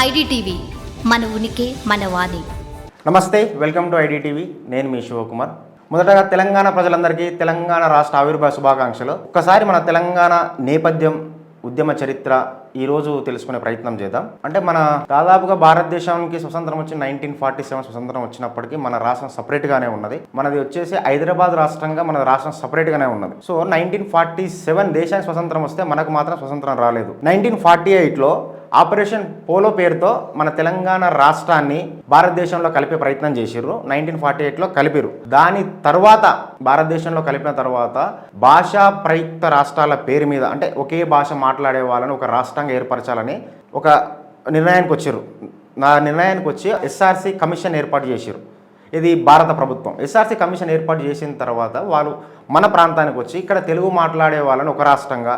IDTV మన ఉనికి మన వాణి. నమస్తే వెల్కమ్ టు ఐడిటీవీ. నేను మీ శివకుమార్. మొదటగా తెలంగాణ ప్రజలందరికీ తెలంగాణ రాష్ట్ర ఆవిర్భావ శుభాకాంక్షలు. ఒక్కసారి మన తెలంగాణ నేపథ్యం ఉద్యమ చరిత్ర ఈరోజు తెలుసుకునే ప్రయత్నం చేద్దాం. అంటే మన దాదాపుగా భారతదేశానికి స్వతంత్రం వచ్చి నైన్టీన్ ఫార్టీ సెవెన్ స్వతంత్రం వచ్చినప్పటికీ మన రాష్ట్రం సపరేట్గానే ఉన్నది. మనది వచ్చేసి హైదరాబాద్ రాష్ట్రంగా మన రాష్ట్రం సపరేట్గానే ఉన్నది. సో నైన్టీన్ ఫార్టీ సెవెన్ దేశానికి స్వతంత్రం వస్తే మనకు మాత్రం స్వతంత్రం రాలేదు. నైన్టీన్ ఫార్టీ ఎయిట్లో ఆపరేషన్ పోలో పేరుతో మన తెలంగాణ రాష్ట్రాన్ని భారతదేశంలో కలిపే ప్రయత్నం చేసిర్రు. నైన్టీన్ ఫార్టీ ఎయిట్లో కలిపిరు దాని తర్వాత భారతదేశంలో కలిపిన తర్వాత భాషా ప్రయుక్త రాష్ట్రాల పేరు మీద అంటే ఒకే భాష మాట్లాడే వాళ్ళని ఒక రాష్ట్రంగా ఏర్పరచాలని ఒక నిర్ణయానికి వచ్చారు నా నిర్ణయానికి వచ్చి ఎస్ఆర్సి కమిషన్ ఏర్పాటు చేశారు ఇది భారత ప్రభుత్వం. ఎస్ఆర్సి కమిషన్ ఏర్పాటు చేసిన తర్వాత వాళ్ళు మన ప్రాంతానికి వచ్చి ఇక్కడ తెలుగు మాట్లాడే వాళ్ళని ఒక రాష్ట్రంగా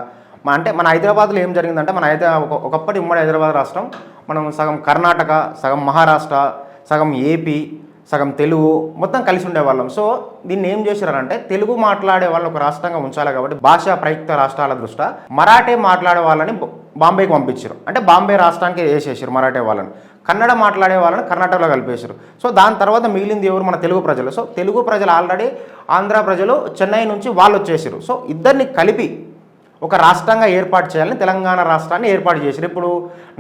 మన అంటే మన హైదరాబాద్లో ఏం జరిగిందంటే మన హైదరాబాద్ ఒక ఒకప్పటి ఉమ్మడి హైదరాబాద్ రాష్ట్రం మనం సగం కర్ణాటక సగం మహారాష్ట్ర సగం ఏపీ సగం తెలుగు మొత్తం కలిసి ఉండేవాళ్ళం. సో దీన్ని ఏం చేశారంటే తెలుగు మాట్లాడే వాళ్ళు ఒక రాష్ట్రంగా ఉంచాలి కాబట్టి భాషా ప్రయుక్త రాష్ట్రాల దృష్ట్యా మరాఠీ మాట్లాడే వాళ్ళని బాంబేకి పంపించారు. అంటే బాంబే రాష్ట్రానికి వేసేసారు మరాఠీ వాళ్ళని. కన్నడ మాట్లాడే వాళ్ళని కర్ణాటకలో కలిపేశారు. సో దాని తర్వాత మిగిలింది ఎవరు? మన తెలుగు ప్రజలు. సో తెలుగు ప్రజలు ఆల్రెడీ ఆంధ్ర ప్రజలు చెన్నై నుంచి వాళ్ళు వచ్చేసారు. సో ఇద్దరిని కలిపి ఒక రాష్ట్రంగా ఏర్పాటు చేయాలని తెలంగాణ రాష్ట్రాన్ని ఏర్పాటు చేశారు. ఇప్పుడు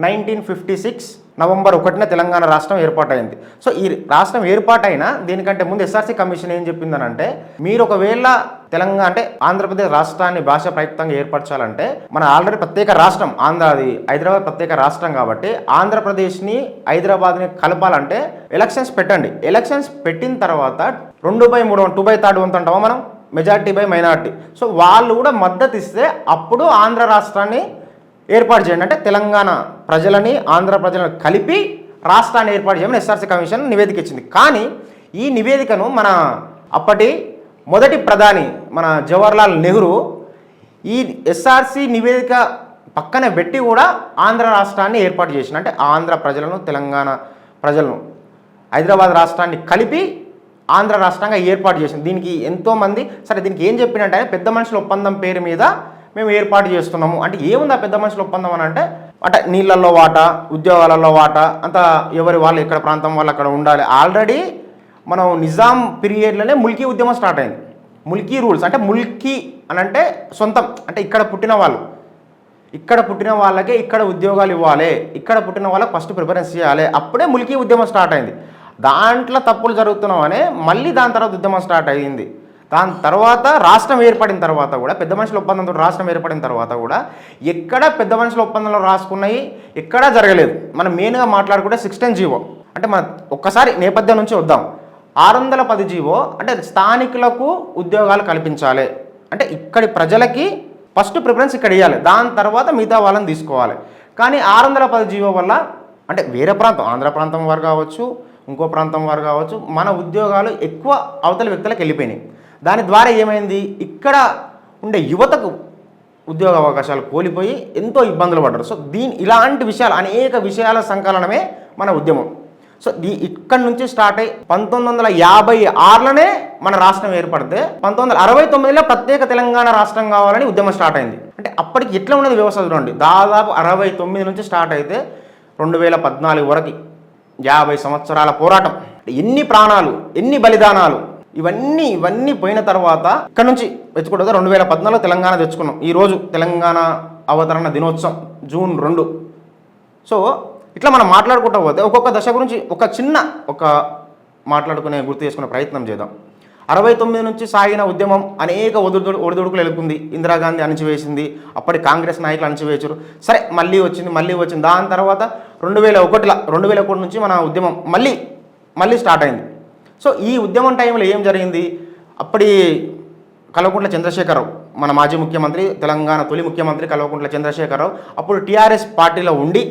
నైన్టీన్ ఫిఫ్టీ సిక్స్ నవంబర్ ఒకటిన తెలంగాణ రాష్ట్రం ఏర్పాటైంది. సో ఈ రాష్ట్రం ఏర్పాటైనా దీనికంటే ముందు ఎస్ఆర్సీ కమిషన్ ఏం చెప్పిందనంటే మీరు ఒకవేళ తెలంగాణ అంటే ఆంధ్రప్రదేశ్ రాష్ట్రాన్ని భాష ప్రయుక్తంగా ఏర్పరచాలంటే మన ఆల్రెడీ ప్రత్యేక రాష్ట్రం ఆంధ్ర అది హైదరాబాద్ ప్రత్యేక రాష్ట్రం కాబట్టి ఆంధ్రప్రదేశ్ని హైదరాబాద్ని కలపాలంటే ఎలక్షన్స్ పెట్టండి. ఎలక్షన్స్ పెట్టిన తర్వాత రెండు బై మూడు టూ బై థర్డ్ వంతు అంటామా మనం? మెజార్టీ బై మైనార్టీ సో వాళ్ళు కూడా మద్దతు ఇస్తే అప్పుడు ఆంధ్ర రాష్ట్రాన్ని ఏర్పాటు చేయండి. అంటే తెలంగాణ ప్రజలని ఆంధ్ర ప్రజలను కలిపి రాష్ట్రాన్ని ఏర్పాటు చేయమని ఎస్ఆర్సీ కమిషన్ నివేదిక ఇచ్చింది. కానీ ఈ నివేదికను మన అప్పటి మొదటి ప్రధాని మన జవహర్లాల్ నెహ్రూ ఈ ఎస్ఆర్సీ నివేదిక పక్కన పెట్టి కూడా ఆంధ్ర రాష్ట్రాన్ని ఏర్పాటు చేసిన అంటే ఆంధ్ర ప్రజలను తెలంగాణ ప్రజలను హైదరాబాద్ రాష్ట్రాన్ని కలిపి ఆంధ్ర రాష్ట్రంగా ఏర్పాటు చేసింది. దీనికి ఎంతోమంది సరే దీనికి ఏం చెప్పినట్టే పెద్ద మనుషుల ఒప్పందం పేరు మీద మేము ఏర్పాటు చేస్తున్నాము. అంటే ఏముంది ఆ పెద్ద మనుషుల ఒప్పందం అని అంటే అంటే నీళ్ళల్లో వాటా ఉద్యోగాలలో వాటా అంత ఎవరి వాళ్ళు ఎక్కడ ప్రాంతం వాళ్ళు అక్కడ ఉండాలి. ఆల్రెడీ మనం నిజాం పీరియడ్లోనే ముల్కీ ఉద్యమం స్టార్ట్ అయింది. ముల్కీ రూల్స్ అంటే ముల్కీ అని అంటే సొంతం అంటే ఇక్కడ పుట్టిన వాళ్ళు. ఇక్కడ పుట్టిన వాళ్ళకే ఇక్కడ ఉద్యోగాలు ఇవ్వాలి. ఇక్కడ పుట్టిన వాళ్ళకి ఫస్ట్ ప్రిఫరెన్స్ చేయాలి. అప్పుడే ముల్కీ ఉద్యమం స్టార్ట్ అయింది. దాంట్లో తప్పులు జరుగుతున్నామనే మళ్ళీ దాని తర్వాత ఉద్యమం స్టార్ట్ అయ్యింది. దాని తర్వాత రాష్ట్రం ఏర్పడిన తర్వాత కూడా పెద్ద మనుషుల ఒప్పందంతో రాష్ట్రం ఏర్పడిన తర్వాత కూడా ఎక్కడ పెద్ద మనుషుల ఒప్పందంలో రాసుకున్నాయి ఎక్కడా జరగలేదు. మనం మెయిన్గా మాట్లాడుకుంటే సిక్స్టీన్ జీవో. అంటే మన ఒక్కసారి నేపథ్యం నుంచి వద్దాం. ఆరు వందల పది జీవో అంటే స్థానికులకు ఉద్యోగాలు కల్పించాలి. అంటే ఇక్కడి ప్రజలకి ఫస్ట్ ప్రిఫరెన్స్ ఇక్కడ ఇవ్వాలి దాని తర్వాత మిగతా వాళ్ళని తీసుకోవాలి. కానీ ఆరు వందల పది జీవో వల్ల అంటే వేరే ప్రాంతం ఆంధ్ర ప్రాంతం వారు కావచ్చు ఇంకో ప్రాంతం వారు కావచ్చు మన ఉద్యోగాలు ఎక్కువ అవతల వ్యక్తులకు వెళ్ళిపోయినాయి. దాని ద్వారా ఏమైంది? ఇక్కడ ఉండే యువతకు ఉద్యోగ అవకాశాలు కోల్పోయి ఎంతో ఇబ్బందులు పడ్డారు. సో దీని ఇలాంటి విషయాలు అనేక విషయాల సంకలనమే మన ఉద్యమం. సో దీ ఇక్కడి నుంచి స్టార్ట్ అయ్యి పంతొమ్మిది వందల యాభై ఆరులోనే మన రాష్ట్రం ఏర్పడితే పంతొమ్మిది వందల అరవై తొమ్మిదిలో ప్రత్యేక తెలంగాణ రాష్ట్రం కావాలని ఉద్యమం స్టార్ట్ అయింది. అంటే అప్పటికి ఎట్లా ఉన్నది వ్యవస్థ చూడండి. దాదాపు అరవై తొమ్మిది నుంచి స్టార్ట్ అయితే రెండు వేల పద్నాలుగు వరకు యాభై సంవత్సరాల పోరాటం. ఎన్ని ప్రాణాలు ఎన్ని బలిదానాలు ఇవన్నీ ఇవన్నీ పోయిన తర్వాత ఇక్కడ నుంచి వెతుకుంటే రెండు వేల పద్నాలుగు తెలంగాణ తెచ్చుకున్నాం. ఈ రోజు తెలంగాణ అవతరణ దినోత్సవం జూన్ రెండు. సో ఇట్లా మనం మాట్లాడుకుంటూ పోతే ఒక్కొక్క దశ గురించి ఒక చిన్న ఒక మాట్లాడుకునే గుర్తు చేసుకునే ప్రయత్నం చేద్దాం. అరవై తొమ్మిది నుంచి సాగిన ఉద్యమం అనేక ఒడిదుడు ఒడిదుడుకులు ఎలుకుంది. ఇందిరాగాంధీ అణచివేసింది. అప్పటి కాంగ్రెస్ నాయకులు అణచివేశారు. సరే మళ్ళీ వచ్చింది మళ్ళీ వచ్చింది. దాని తర్వాత రెండు వేల ఒకటిలో రెండు వేల ఒకటి నుంచి మన ఉద్యమం మళ్ళీ మళ్ళీ స్టార్ట్ అయింది. సో ఈ ఉద్యమం టైంలో ఏం జరిగింది? అప్పటి కల్వకుంట్ల చంద్రశేఖరరావు మన మాజీ ముఖ్యమంత్రి తెలంగాణ తొలి ముఖ్యమంత్రి కల్వకుంట్ల చంద్రశేఖరరావు అప్పుడు టీఆర్ఎస్ పార్టీలో ఉండి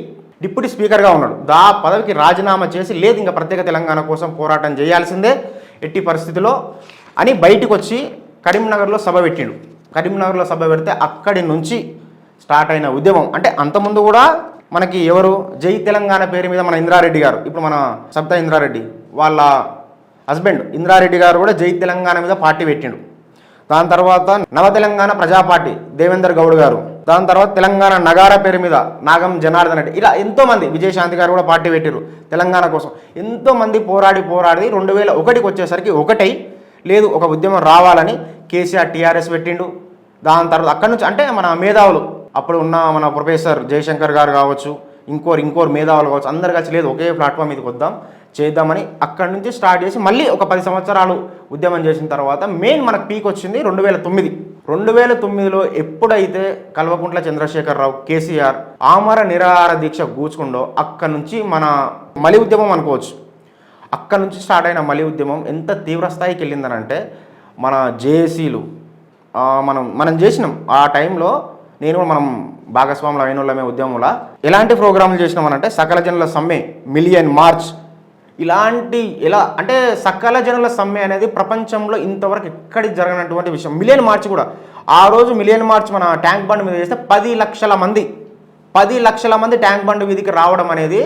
డిప్యూటీ స్పీకర్గా ఉన్నాడు. దా పదవికి రాజీనామా చేసి లేదు ఇంకా ప్రత్యేక తెలంగాణ కోసం పోరాటం చేయాల్సిందే ఎట్టి పరిస్థితిలో అని బయటకు వచ్చి కరీంనగర్లో సభ పెట్టిండు. కరీంనగర్లో సభ పెడితే అక్కడి నుంచి స్టార్ట్ అయిన ఉద్యమం. అంటే అంతకుముందు కూడా మనకి ఎవరు? జై తెలంగాణ పేరు మీద మన ఇంద్రారెడ్డి గారు. ఇప్పుడు మన సబ్దా ఇంద్రారెడ్డి వాళ్ళ హస్బెండ్ ఇంద్రారెడ్డి గారు కూడా జై తెలంగాణ మీద పార్టీ పెట్టిండు. దాని తర్వాత నవ తెలంగాణ ప్రజా పార్టీ దేవేందర్ గౌడ్ గారు. దాని తర్వాత తెలంగాణ నగార పేరు మీద నాగం జనార్దన్ రెడ్డి. ఇలా ఎంతోమంది విజయశాంతి గారు కూడా పార్టీ పెట్టారు తెలంగాణ కోసం. ఎంతోమంది పోరాడి పోరాడి రెండు వేల ఒకటికి వచ్చేసరికి ఒకటై లేదు ఒక ఉద్యమం రావాలని కేసీఆర్ టీఆర్ఎస్ పెట్టిండు. దాని తర్వాత అక్కడి నుంచి అంటే మన మేధావులు అప్పుడు ఉన్న మన ప్రొఫెసర్ జయశంకర్ గారు కావచ్చు ఇంకోరు ఇంకోరు మేధావులు కావచ్చు అందరు కలిసి లేదు ఒకే ప్లాట్ఫామ్ మీదకి వద్దాం చేద్దామని అక్కడి నుంచి స్టార్ట్ చేసి మళ్ళీ ఒక పది సంవత్సరాలు ఉద్యమం చేసిన తర్వాత మెయిన్ మనకు పీక్ వచ్చింది రెండు వేల తొమ్మిది. రెండు వేల తొమ్మిదిలో ఎప్పుడైతే కల్వకుంట్ల చంద్రశేఖరరావు కేసీఆర్ ఆమర నిరాహార దీక్ష గూచుకుండో అక్కడి నుంచి మన మలి ఉద్యమం అనుకోవచ్చు. అక్కడ నుంచి స్టార్ట్ అయిన మలి ఉద్యమం ఎంత తీవ్ర స్థాయికి వెళ్ళిందనంటే మన జేఏసీలు మనం మనం చేసినాం. ఆ టైంలో నేను కూడా మనం భాగస్వాములు అయిన వాళ్ళమే ఉద్యమంలో. ఎలాంటి ప్రోగ్రాంలు చేసినామనంటే సకల జనుల సమ్మె మిలియన్ మార్చ్. ఇలాంటి ఎలా అంటే సకల జనుల సమ్మె అనేది ప్రపంచంలో ఇంతవరకు ఎక్కడికి జరగనటువంటి విషయం. మిలియన్ మార్చ్ కూడా. ఆ రోజు మిలియన్ మార్చ్ మన ట్యాంక్ బండ్ మీద చేస్తే పది లక్షల మంది పది లక్షల మంది ట్యాంక్ బండ్ వీధికి రావడం అనేది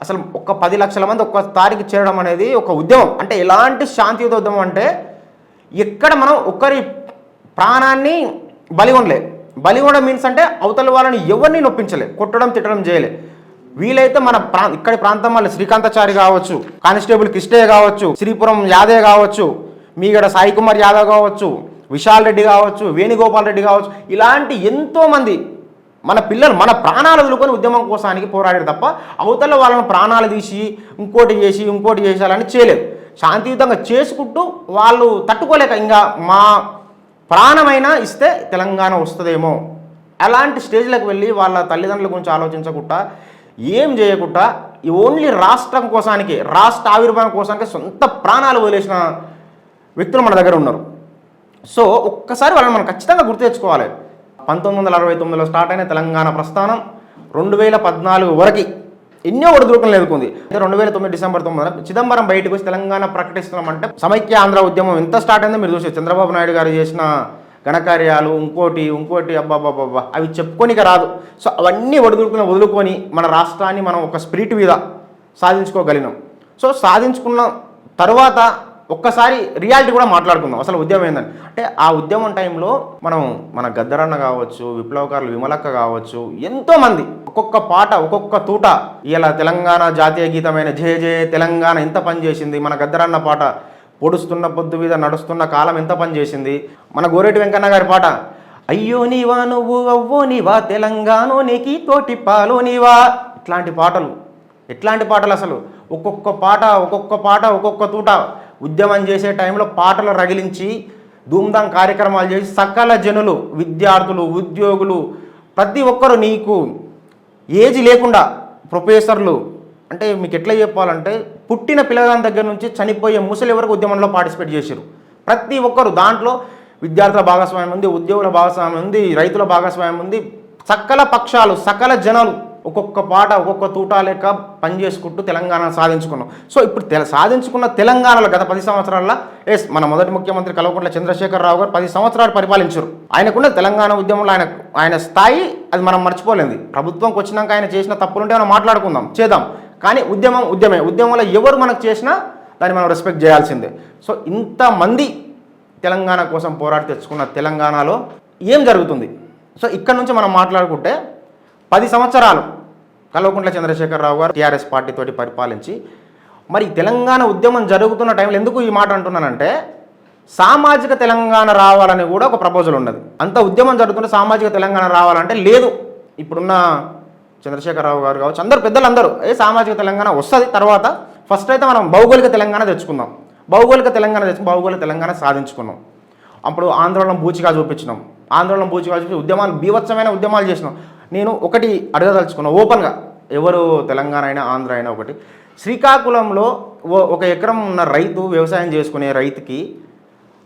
అసలు ఒక పది లక్షల మంది ఒక్క తారీఖు చేరడం అనేది ఒక ఉద్యమం. అంటే ఎలాంటి శాంతియుత ఉద్యమం అంటే ఎక్కడ మనం ఒకరి ప్రాణాన్ని బలి ఉండలే బలి కూడా మీన్స్ అంటే అవతల వాళ్ళని ఎవరిని నొప్పించలే కొట్టడం తిట్టడం చేయలే. వీలైతే మన ప్రా ఇక్కడి ప్రాంతం వాళ్ళు శ్రీకాంతాచారి కావచ్చు కానిస్టేబుల్ కిష్టయ్య కావచ్చు శ్రీపురం యాదవ్ కావచ్చు మీగడ సాయి కుమార్ యాదవ్ కావచ్చు విశాల్ రెడ్డి కావచ్చు వేణుగోపాల్ రెడ్డి కావచ్చు ఇలాంటి ఎంతో మంది మన పిల్లలు మన ప్రాణాలు వదులుకొని ఉద్యమం కోసానికి పోరాడారు తప్ప అవతల వాళ్ళని ప్రాణాలు తీసి ఇంకోటి చేసి ఇంకోటి చేసేయాలని చేయలేదు. శాంతియుతంగా చేసుకుంటూ వాళ్ళు తట్టుకోలేక ఇంకా మా ప్రాణమైనా ఇస్తే తెలంగాణ వస్తుందేమో. అలాంటి స్టేజ్లకు వెళ్ళి వాళ్ళ తల్లిదండ్రుల గురించి ఆలోచించకుండా ఏం చేయకుండా ఈ ఓన్లీ రాష్ట్రం కోసానికి రాష్ట్ర ఆవిర్భావం కోసానికి సొంత ప్రాణాలు వదిలేసిన వ్యక్తులు మన దగ్గర ఉన్నారు. సో ఒక్కసారి వాళ్ళని మనం ఖచ్చితంగా గుర్తు తెచ్చుకోవాలి. పంతొమ్మిది వందల అరవై తొమ్మిదిలో స్టార్ట్ అయిన తెలంగాణ ప్రస్థానం రెండు వేల పద్నాలుగు వరకు ఎన్నో ఒడిదుడుకులు ఎదుర్కొంది రెండు వేల తొమ్మిది డిసెంబర్ తొమ్మిది చిదంబరం బయటకు వచ్చి తెలంగాణ ప్రకటిస్తున్నామంటే సమైక్య ఆంధ్ర ఉద్యమం ఎంత స్టార్ట్ అయిందో మీరు చూసి చంద్రబాబు నాయుడు గారు చేసిన ఘనకార్యాలు ఇంకోటి ఇంకోటి అబ్బాబ్బాబ్బా అవి చెప్పుకోనిక రాదు. సో అవన్నీ ఒడిదుడుకుని వదులుకొని మన రాష్ట్రాన్ని మనం ఒక స్పిరిట్ మీద సాధించుకోగలిగినాం. సో సాధించుకున్న తర్వాత ఒక్కసారి రియాలిటీ కూడా మాట్లాడుకుందాం. అసలు ఉద్యమం ఏందని. అంటే ఆ ఉద్యమం టైంలో మనం మన గద్దరన్న కావచ్చు విప్లవకారులు విమలక్క కావచ్చు ఎంతోమంది ఒక్కొక్క పాట ఒక్కొక్క తూట ఇలా తెలంగాణ జాతీయ గీతమైన జయ జయ తెలంగాణ ఎంత పనిచేసింది మన గద్దరన్న పాట పొడుస్తున్న పొద్దు మీద నడుస్తున్న కాలం ఎంత పనిచేసింది మన గోరెటి వెంకన్న గారి పాట అయ్యో నీవా నువ్వు అవ్వో నీవా తెలంగాణ నీకి తోటి పాలో నీవా ఇట్లాంటి పాటలు. ఎట్లాంటి పాటలు అసలు? ఒక్కొక్క పాట ఒక్కొక్క పాట ఒక్కొక్క తూట ఉద్యమం చేసే టైంలో పాటలు రగిలించి ధూమ్ధాం కార్యక్రమాలు చేసి సకల జనులు విద్యార్థులు ఉద్యోగులు ప్రతి ఒక్కరు నీకు ఏజ్ లేకుండా ప్రొఫెసర్లు అంటే మీకు ఎట్లా చెప్పాలంటే పుట్టిన పిల్లగాని దగ్గర నుంచి చనిపోయే ముసలి వరకు ఉద్యమంలో పార్టిసిపేట్ చేశారు. ప్రతి ఒక్కరు దాంట్లో విద్యార్థుల భాగస్వామ్యం ఉంది ఉద్యోగుల భాగస్వామ్యం ఉంది రైతుల భాగస్వామ్యం ఉంది. సకల పక్షాలు సకల జనాలు ఒక్కొక్క పాట ఒక్కొక్క తూటా లెక్క పనిచేసుకుంటూ తెలంగాణ సాధించుకున్నాం. సో ఇప్పుడు తెల సాధించుకున్న తెలంగాణలో గత పది సంవత్సరాల ఎస్ మన మొదటి ముఖ్యమంత్రి కల్వకుంట్ల చంద్రశేఖరరావు గారు పది సంవత్సరాలు పరిపాలించారు. ఆయనకున్న తెలంగాణ ఉద్యమంలో ఆయన ఆయన స్థాయి అది మనం మర్చిపోలేదు ప్రభుత్వంకి వచ్చినాక ఆయన చేసిన తప్పులుంటే మనం మాట్లాడుకుందాం చేద్దాం. కానీ ఉద్యమం ఉద్యమే. ఉద్యమంలో ఎవరు మనకు చేసినా దాన్ని మనం రెస్పెక్ట్ చేయాల్సిందే. సో ఇంతమంది తెలంగాణ కోసం పోరాడి తెచ్చుకున్న తెలంగాణలో ఏం జరుగుతుంది? సో ఇక్కడ నుంచి మనం మాట్లాడుకుంటే పది సంవత్సరాలు కల్వకుంట్ల చంద్రశేఖరరావు గారు టీఆర్ఎస్ పార్టీతోటి పరిపాలించి మరి తెలంగాణ ఉద్యమం జరుగుతున్న టైంలో ఎందుకు ఈ మాట అంటున్నానంటే సామాజిక తెలంగాణ రావాలని కూడా ఒక ప్రపోజల్ ఉన్నది. అంత ఉద్యమం జరుగుతున్న సామాజిక తెలంగాణ రావాలంటే లేదు. ఇప్పుడున్న చంద్రశేఖరరావు గారు కావచ్చు అందరు పెద్దలందరూ ఏ సామాజిక తెలంగాణ వస్తుంది తర్వాత ఫస్ట్ అయితే మనం భౌగోళిక తెలంగాణ తెచ్చుకుందాం. భౌగోళిక తెలంగాణ తెచ్చుకుని భౌగోళిక తెలంగాణ సాధించుకున్నాం. అప్పుడు ఆందోళన బూచిగా చూపించినాం. ఆందోళన బూచిగా చూపించి ఉద్యమాలు బీభత్సమైన ఉద్యమాలు చేసినాం. నేను ఒకటి అడగదలుచుకున్నా. ఓపెన్గా ఎవరు తెలంగాణ అయినా ఆంధ్ర అయినా ఒకటి. శ్రీకాకుళంలో ఓ- ఒక ఎకరం ఉన్న రైతు వ్యవసాయం చేసుకునే రైతుకి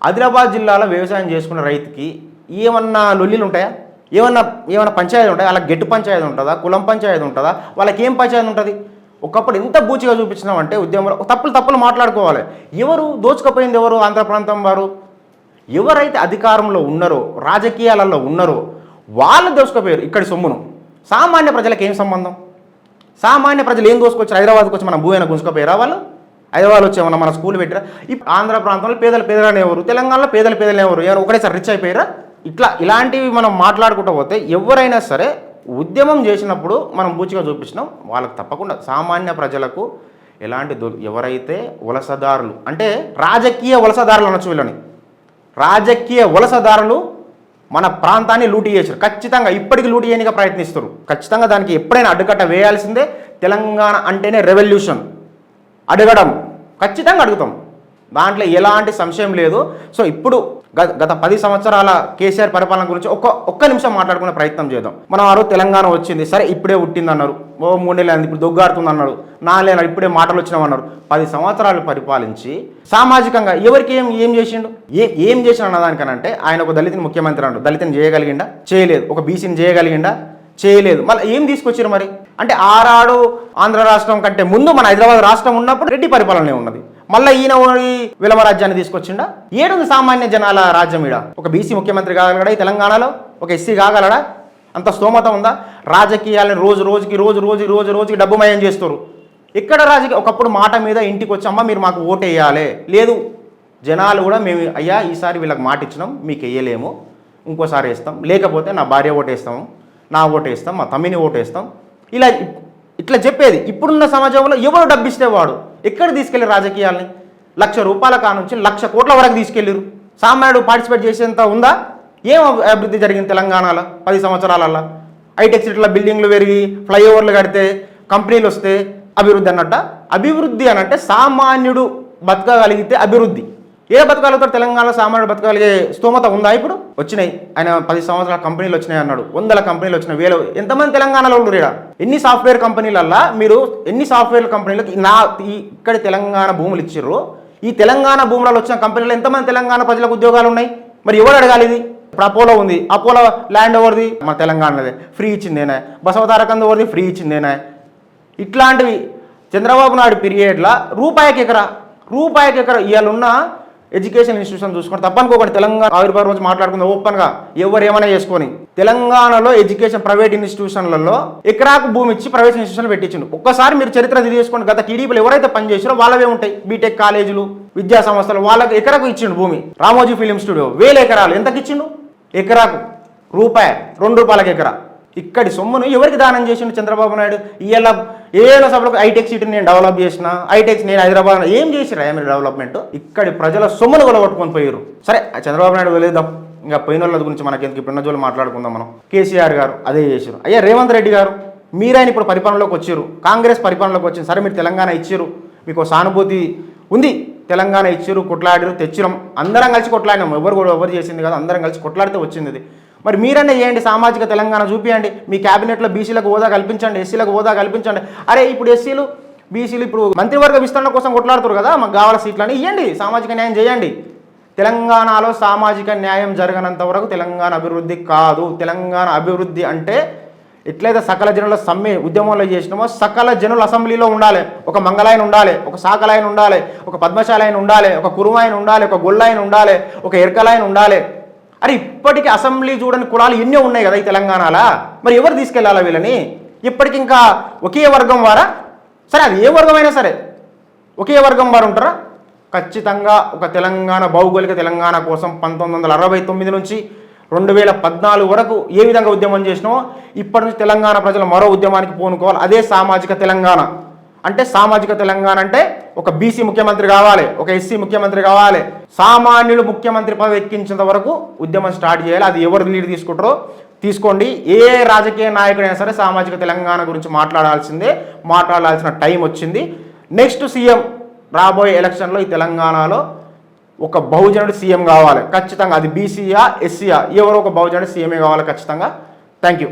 ఆదిలాబాద్ జిల్లాలో వ్యవసాయం చేసుకునే రైతుకి ఏమన్నా లొల్లిలు ఉంటాయా? ఏమన్నా ఏమన్నా పంచాయతీ ఉంటాయా? అలా గెట్టు పంచాయతీ ఉంటుందా? కులం పంచాయతీ ఉంటుందా? వాళ్ళకి ఏం పంచాయతీ ఉంటుంది? ఒకప్పుడు ఎంత బూచిగా చూపించినామంటే ఉద్యమంలో తప్పులు తప్పులు మాట్లాడుకోవాలి. ఎవరు దోచుకపోయింది ఎవరు? ఆంధ్ర ప్రాంతం వారు. ఎవరైతే అధికారంలో ఉన్నారో రాజకీయాలలో ఉన్నారో వాళ్ళు దోసుకుపోయారు ఇక్కడి సొమ్మును. సామాన్య ప్రజలకు ఏం సంబంధం? సామాన్య ప్రజలు ఏం దోసుకొచ్చారు? హైదరాబాద్కి వచ్చి మన భూమైనా గుంజుకోపోయారా వాళ్ళు? హైదరాబాద్ వచ్చి ఏమన్నా మన స్కూల్ పెట్టిరా? ఈ ఆంధ్ర ప్రాంతంలో పేదల పేదలని ఎవరు? తెలంగాణలో పేదల పేదలు ఎవరు? ఎవరు ఒకటేసారి రిచ్ అయిపోయారా? ఇట్లా ఇలాంటివి మనం మాట్లాడుకుంటూ పోతే ఎవరైనా సరే ఉద్యమం చేసినప్పుడు మనం బూచిగా చూపించినాం వాళ్ళకి తప్పకుండా సామాన్య ప్రజలకు ఎలాంటి ఎవరైతే వలసదారులు అంటే రాజకీయ వలసదారులు అనొచ్చు వీళ్ళని. రాజకీయ వలసదారులు మన ప్రాంతాన్ని లూటీ చేశారు. ఖచ్చితంగా ఇప్పటికి లూటీ చేయనిగా ప్రయత్నిస్తారు ఖచ్చితంగా దానికి ఎప్పుడైనా అడ్డుకట్ట వేయాల్సిందే తెలంగాణ అంటేనే రెవల్యూషన్ అడగడం. ఖచ్చితంగా అడుగుతాం. దాంట్లో ఎలాంటి సంశయం లేదు. సో ఇప్పుడు గత గత పది సంవత్సరాల కేసీఆర్ పరిపాలన గురించి ఒక్క ఒక్క నిమిషం మాట్లాడుకునే ప్రయత్నం చేద్దాం. మనం ఆ రోజు తెలంగాణ వచ్చింది సరే ఇప్పుడే పుట్టింది అన్నారు ఓ మూడేళ్ళు అయింది ఇప్పుడు దొగ్గాడుతుంది అన్నారు నాలుగేళ్ళు ఇప్పుడే మాటలు వచ్చినామన్నారు పది సంవత్సరాలు పరిపాలించి సామాజికంగా ఎవరికి ఏం ఏం చేసిండు? ఏ ఏం చేసిన అన్నదానికనంటే ఆయన ఒక దళితుని ముఖ్యమంత్రి అన్నాడు. దళితుని చేయగలిగిండా? చేయలేదు. ఒక బీసీని చేయగలిగిండా? చేయలేదు. మళ్ళీ ఏం తీసుకొచ్చారు మరి? అంటే ఆరాడు ఆంధ్ర రాష్ట్రం కంటే ముందు మన హైదరాబాద్ రాష్ట్రం ఉన్నప్పుడు రెడ్డి పరిపాలనే ఉన్నది. మళ్ళీ ఈయన విలమ రాజ్యాన్ని తీసుకొచ్చిండా? ఏడుంది సామాన్య జనాల రాజ్యం ఈడ? ఒక బీసీ ముఖ్యమంత్రి కాగలడా ఈ తెలంగాణలో? ఒక ఎస్సీ కాగలడా? అంత స్తోమత ఉందా? రాజకీయాలను రోజు రోజుకి రోజు రోజు రోజు రోజుకి డబ్బుమయం చేస్తారు ఇక్కడ రాజకీయ ఒకప్పుడు మాట మీద ఇంటికి వచ్చి అమ్మ మీరు మాకు ఓటేయాలి. లేదు. జనాలు కూడా మేము అయ్యా ఈసారి వీళ్ళకి మాట ఇచ్చినాం మీకు వేయలేము. ఇంకోసారి వేస్తాం. లేకపోతే నా భార్య ఓటేస్తాము నా ఓటేస్తాం మా తమ్మిని ఓటేస్తాం. ఇలా ఇట్లా చెప్పేది. ఇప్పుడున్న సమాజంలో ఎవరు డబ్బిస్తే వాడు ఎక్కడ తీసుకెళ్ళి రాజకీయాల్ని? లక్ష రూపాయల కానుంచి లక్ష కోట్ల వరకు తీసుకెళ్ళిరు సామాన్యుడు పార్టిసిపేట్ చేసేంత ఉందా? ఏం అభివృద్ధి జరిగింది తెలంగాణలో పది సంవత్సరాలలో హైటెక్ సిటీలో బిల్డింగ్లు పెరిగి ఫ్లైఓవర్లు కడితే కంపెనీలు వస్తే అభివృద్ధి అన్నట్ట? అభివృద్ధి అనంటే సామాన్యుడు బతకగలిగితే అభివృద్ధి. ఏ బతకాలతో తెలంగాణలో సామాన్యుడు బతకాలిగే స్తోమత ఉందా ఇప్పుడు? వచ్చినాయి. ఆయన పది సంవత్సరాల కంపెనీలు వచ్చినాయి అన్నాడు. వందల కంపెనీలు వచ్చినాయి. వేల ఎంతమంది తెలంగాణలో ఉన్నారు ఈడ? ఎన్ని సాఫ్ట్వేర్ కంపెనీలల్లా మీరు ఎన్ని సాఫ్ట్వేర్ కంపెనీలకు నా ఇక్కడ తెలంగాణ భూములు ఇచ్చిర్రు? ఈ తెలంగాణ భూములలో వచ్చిన కంపెనీలు ఎంతమంది తెలంగాణ ప్రజలకు ఉద్యోగాలు ఉన్నాయి? మరి ఎవరు అడగాలి ఇది? ఇప్పుడు అపోలో ఉంది. అపోలో ల్యాండ్ ఓవర్ది మన తెలంగాణదే. ఫ్రీ ఇచ్చిందేనా బసవతారకంద ఓవర్ది ఫ్రీ ఇచ్చిందేనా ఇట్లాంటివి చంద్రబాబు నాయుడు పీరియడ్లో రూపాయికి ఎకరా. రూపాయికి ఎకరా. ఇవాళ ఉన్న ఎడ్యుకేషన్ ఇన్స్టిట్యూషన్ చూసుకొని తప్పనుకోకండి. తెలంగాణ ఆవిర్భావం రోజు మాట్లాడుకుందాం ఓపెన్గా. ఎవరు ఏమైనా చేసుకొని. తెలంగాణలో ఎడ్యుకేషన్ ప్రైవేట్ ఇన్స్టిట్యూషన్లలో ఎకరాకు భూమి ఇచ్చి ప్రైవేట్ ఇన్స్టిట్యూషన్ పెట్టించిండు ఒక్కసారి మీరు చరిత్ర తీసుకోండి గత టీడీపీలు ఎవరైతే పనిచేసారో వాళ్ళవే ఉంటాయి. బీటెక్ కాలేజీలు విద్యా సంస్థలు వాళ్ళకి ఎకరాకు ఇచ్చిండు భూమి. రామోజీ ఫిలిం స్టూడియో వేల ఎకరాలు. ఎంతకి ఇచ్చిండు ఎకరాకు రూపాయి రెండు రూపాయలకు ఎకరా. ఇక్కడి సొమ్మును ఎవరికి దానం చేసిండు చంద్రబాబు నాయుడు? ఇవాళ ఏళ్ళ సభలకు ఐటెక్ సిటీని నేను డెవలప్ చేసిన ఐటెక్స్ నేను హైదరాబాద్ ఏం చేసిరా మీరు డెవలప్మెంట్? ఇక్కడి ప్రజల సొమ్మును కొలగొట్టుకొని పోయారు సరే చంద్రబాబు నాయుడు వదిలేద్దాం ఇంకా పోయిన వాళ్ళ గురించి మనకి ఎందుకు ఇప్పుడు జోలు మాట్లాడుకుందాం మనం? కేసీఆర్ గారు అదే చేశారు అయ్యా రేవంత్ రెడ్డి గారు మీరైనా ఇప్పుడు పరిపాలనలోకి వచ్చారు కాంగ్రెస్ పరిపాలనలోకి వచ్చింది. సరే మీరు తెలంగాణ ఇచ్చారు మీకు సానుభూతి ఉంది. తెలంగాణ ఇచ్చారు కొట్లాడారు తెచ్చిరం అందరం కలిసి కొట్లాడినాం. ఎవరు కూడా ఎవరు చేసింది కాదు అందరం కలిసి కొట్లాడితే వచ్చింది ఇది మరి మీరన్నా చేయండి సామాజిక తెలంగాణ చూపియండి మీ క్యాబినెట్లో బీసీలకు హోదా కల్పించండి ఎస్సీలకు హోదా కల్పించండి. అరే ఇప్పుడు ఎస్సీలు బీసీలు ఇప్పుడు మంత్రివర్గ విస్తరణ కోసం కొట్లాడుతారు కదా మాకు కావాల సీట్లని ఇవ్వండి సామాజిక న్యాయం చేయండి. తెలంగాణలో సామాజిక న్యాయం జరగనంత వరకు తెలంగాణ అభివృద్ధి కాదు. తెలంగాణ అభివృద్ధి అంటే ఎట్లయితే సకల జనుల సమ్మె ఉద్యమంలో చేసినామో సకల జనుల అసెంబ్లీలో ఉండాలి. ఒక మంగళాయన ఉండాలి ఒక సాకలాయన ఉండాలి ఒక పద్మశాలైన ఉండాలి ఒక కురుమాయన ఉండాలి ఒక గొల్లాయన ఉండాలి ఒక ఎరకలాయన ఉండాలి. అరే ఇప్పటికీ అసెంబ్లీ చూడని కులాలు ఎన్నో ఉన్నాయి కదా ఈ తెలంగాణలో. మరి ఎవరు తీసుకెళ్ళాలా వీళ్ళని? ఇప్పటికి ఇంకా ఒకే వర్గం వారా? సరే అది ఏ వర్గమైనా సరే. ఒకే వర్గం వారు ఉంటారా? ఖచ్చితంగా ఒక తెలంగాణ భౌగోళిక తెలంగాణ కోసం పంతొమ్మిది వందల అరవై తొమ్మిది నుంచి రెండు వేల పద్నాలుగు వరకు ఏ విధంగా ఉద్యమం చేసినామో ఇప్పటి నుంచి తెలంగాణ ప్రజలు మరో ఉద్యమానికి పూనుకోవాలి. అదే సామాజిక తెలంగాణ. అంటే సామాజిక తెలంగాణ అంటే ఒక బీసీ ముఖ్యమంత్రి కావాలి ఒక ఎస్సీ ముఖ్యమంత్రి కావాలి. సామాన్యులు ముఖ్యమంత్రి పదవి ఎక్కించేంత వరకు ఉద్యమం స్టార్ట్ చేయాలి. అది ఎవరు లీడ్ తీసుకుంటారో తీసుకోండి. ఏ రాజకీయ నాయకుడైనా సరే సామాజిక తెలంగాణ గురించి మాట్లాడాల్సిందే. మాట్లాడాల్సిన టైం వచ్చింది. నెక్స్ట్ సీఎం రాబోయే ఎలక్షన్లో ఈ తెలంగాణలో ఒక బహుజనుడు సీఎం కావాలి. ఖచ్చితంగా అది బీసీయా ఎస్సీయా ఎవరో ఒక బహుజనుడు సీఎంఏ కావాలి ఖచ్చితంగా? Thank you